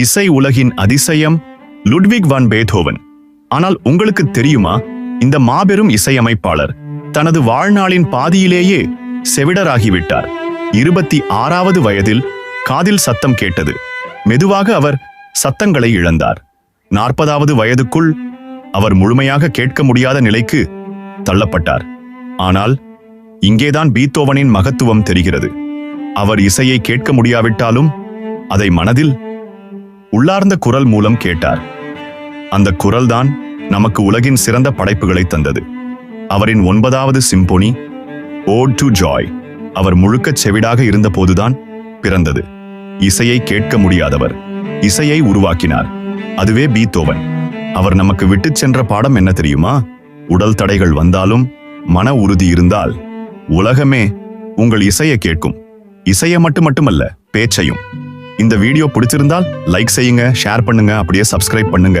இசை உலகின் அதிசயம் லுட்விக் வான் பேத்ஹோவன் ஆனால் உங்களுக்கு தெரியுமா இந்த மாபெரும் இசையமைப்பாளர் தனது வாழ்நாளின் பாதியிலேயே செவிடராகிவிட்டார். இருபத்தி ஆறாவது வயதில் காதில் சத்தம் கேட்டது. மெதுவாக அவர் சத்தங்களை இழந்தார். நாற்பதாவது வயதுக்குள் அவர் முழுமையாக கேட்க முடியாத நிலைக்கு தள்ளப்பட்டார். ஆனால் இங்கேதான் பீத்தோவனின் மகத்துவம் தெரிகிறது. அவர் இசையை கேட்க முடியாவிட்டாலும் அதை மனதில் உள்ளார்ந்த குரல் மூலம் கேட்டார். அந்த குரல்தான் நமக்கு உலகின் சிறந்த படைப்புகளை தந்தது. அவரின் ஒன்பதாவது சிம்போனி ஓட் டு ஜாய் அவர் முழுக்க செவிடாக இருந்தபோதுதான் பிறந்தது. இசையை கேட்க முடியாதவர் இசையை உருவாக்கினார். அதுவே பீத்தோவன். அவர் நமக்கு விட்டுச் சென்ற பாடம் என்ன தெரியுமா? உடல் தடைகள் வந்தாலும் மன உறுதி இருந்தால் உலகமே உங்கள் இசையை கேட்கும். இசையை மட்டும் மட்டுமல்ல பேச்சையும். இந்த வீடியோ பிடிச்சிருந்தால் லைக் செய்யுங்க ஷேர் பண்ணுங்க அப்படியே சப்ஸ்கிரைப் பண்ணுங்க.